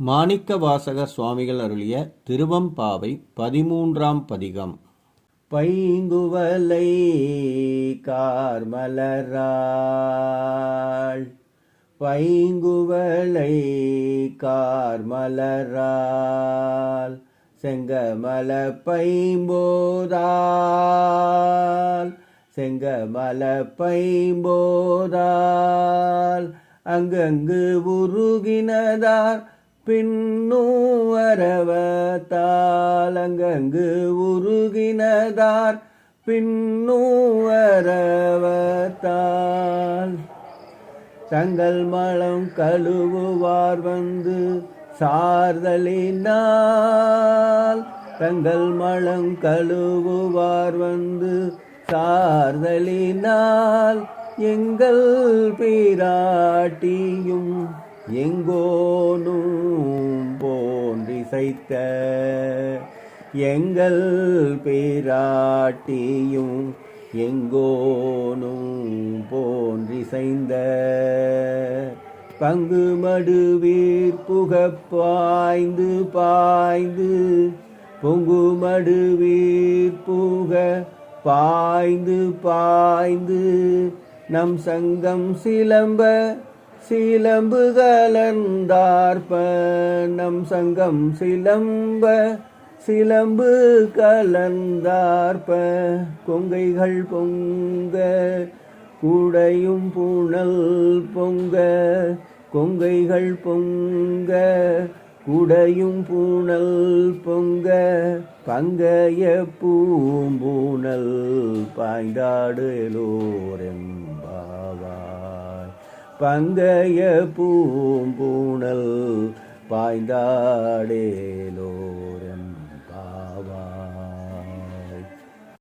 மாணிக்க வாசகர் சுவாமிகள் அருளிய திருவம்பாவை பதிமூன்றாம் பதிகம். பைங்குவலை கார்மலராள். பைங்குவலை கார்மலராள். செங்கமல பைம்போதால் செங்கமல பைம்போதால் அங்கங்கு உருகினதார் பின்னூவரவத்தால் அங்கங்கு உருகினதார் பின்னூவரவத்தால் தங்கள் மலம் கழுவுவார் வந்து சார்தலினால். தங்கள் மலம் கழுவுவார் வந்து சார்தலினால். எங்கள் பிராட்டியும் எங்கோனும் இசைத்த எங்கள் பிராட்டியும் எங்கோனும் போன்றிசைந்த பங்கு மடுவீர் புகப்பாய்ந்து பாய்ந்து பொங்கு மடுவீர் புக பாய்ந்து பாய்ந்து நம் சங்கம் சிலம்ப சிலம்பு கலந்தார்ப்ப சங்கம் சிலம்ப சிலம்பு கலந்தார்ப கொங்கைகள் பொங்க கூடையும் புனல் பொங்க கொங்கைகள் பொங்க குடையும் பூணல் பொங்க பங்கைய பூம்பூணல் பாய்ந்தாடுலோரெம்பாவாய் பங்கைய பூம்பூணல் பாய்ந்தாடேலோ